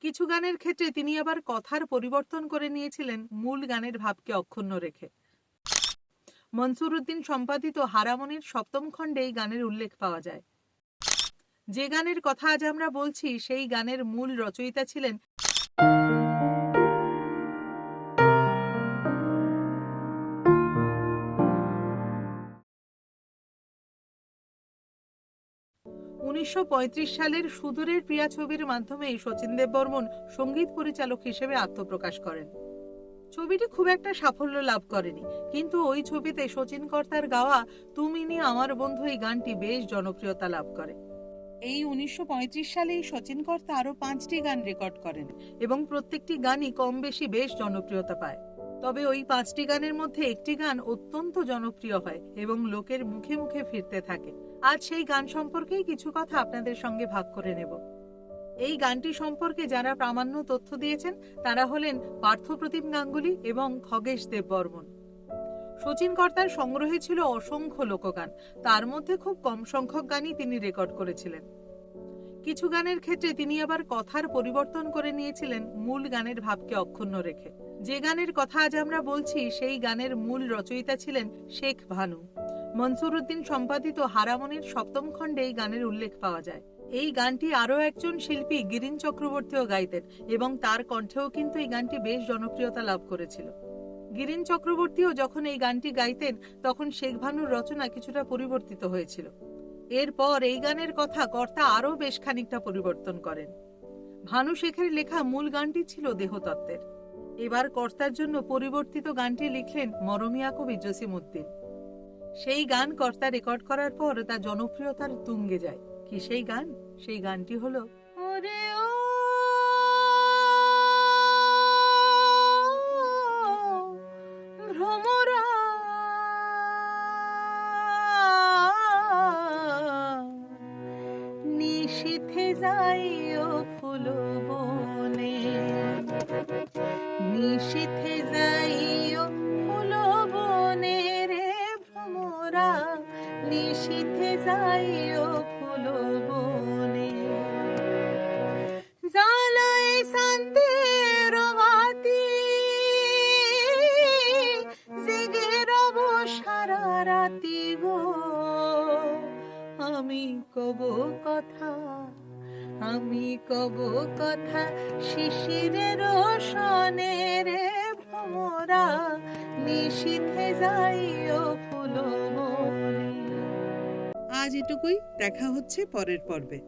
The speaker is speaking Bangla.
কিছু গানের ক্ষেত্রে তিনি আবার কথার পরিবর্তন করে নিয়েছিলেন মূল গানের ভাবকে অক্ষুণ্ণ রেখে। মনসুর উদ্দিন সম্পাদিত হারামনির সপ্তম খণ্ডে এই গানের উল্লেখ পাওয়া যায়। যে গানের কথা আজ আমরা বলছি, সেই গানের মূল রচয়িতা ছিলেন উনিশশো পঁয়ত্রিশ সালের সুদূরের প্রিয়া ছবির মাধ্যমে শচীন দেববর্মন সংগীত পরিচালক হিসেবে আত্মপ্রকাশ করেন। ছবিটি খুব একটা সাফল্য লাভ করেনি, কিন্তু ওই ছবিতে শচীন কর্তার গাওয়া তুমি নি আমার বন্ধু এই গানটি বেশ জনপ্রিয়তা লাভ করে। এই উনিশশো পঁয়ত্রিশ সালেই শচীন কর্তা আরও পাঁচটি গান রেকর্ড করেন এবং প্রত্যেকটি গানই কম বেশি বেশ জনপ্রিয়তা পায়। তবে ওই পাঁচটি গানের মধ্যে একটি গান অত্যন্ত জনপ্রিয় হয় এবং লোকের মুখে মুখে ফিরতে থাকে। আজ সেই গান সম্পর্কেই কিছু কথা আপনাদের সঙ্গে ভাগ করে নেব। এই গানটি সম্পর্কে যারা প্রামাণ্য তথ্য দিয়েছেন, তারা হলেন পার্থপ্রতিম গাঙ্গুলি এবং খগেশ দেব বর্মন। শচীন কর্তার সংগ্রহে ছিল অসংখ্য লোকগান। তার মধ্যে খুব কম সংখ্যক গানই তিনি রেকর্ড করেছিলেন। কিছু গানের ক্ষেত্রে তিনি আবার কথার পরিবর্তন করে নিয়েছিলেন মূল গানের ভাবকে অক্ষুণ্ণ রেখে। যে গানের কথা আজ আমরা বলছি, সেই গানের মূল রচয়িতা ছিলেন শেখ ভানু। মনসুর উদ্দিন সম্পাদিত হারামনির সপ্তম খণ্ডে এই গানের উল্লেখ পাওয়া যায়। এই গানটি আরও একজন শিল্পী, গিরিন চক্রবর্তীও গাইতেন এবং তার কণ্ঠেও কিন্তু এই গানটি বেশ জনপ্রিয়তা লাভ করেছিল। গিরিন চক্রবর্তীও যখন এই গানটি গাইতেন, তখন শেখ ভানুর রচনা কিছুটা পরিবর্তিত হয়েছিল। এরপর এই গানের কথা কর্তা আরও বেশ খানিকটা পরিবর্তন করেন। ভানু শেখের লেখা মূল গানটি ছিল দেহতত্ত্বের। এবার কর্তার জন্য পরিবর্তিত গানটি লিখলেন মরমিয়া কবি জসিমউদ্দিন। সেই গান কর্তা রেকর্ড করার পর তা জনপ্রিয়তার তুঙ্গে যায়। কি সেই গান? সেই গানটি হলো ওরে নিশীথে যাইও ফুল বনে। নিশীথে যাইও ফুল বনে রে ভ্রমরা। নিশীথে যাইও ফুল বনে জালয় শান্তির বাতি, জেগে রব সারা রাতি গো। আমি কব কথা আমি কব কথা শিশিরের সনে রে ভ্রমরা নিশীথে যাইও ফুল আজ এটুকুই, দেখা হচ্ছে পরের পর্বে।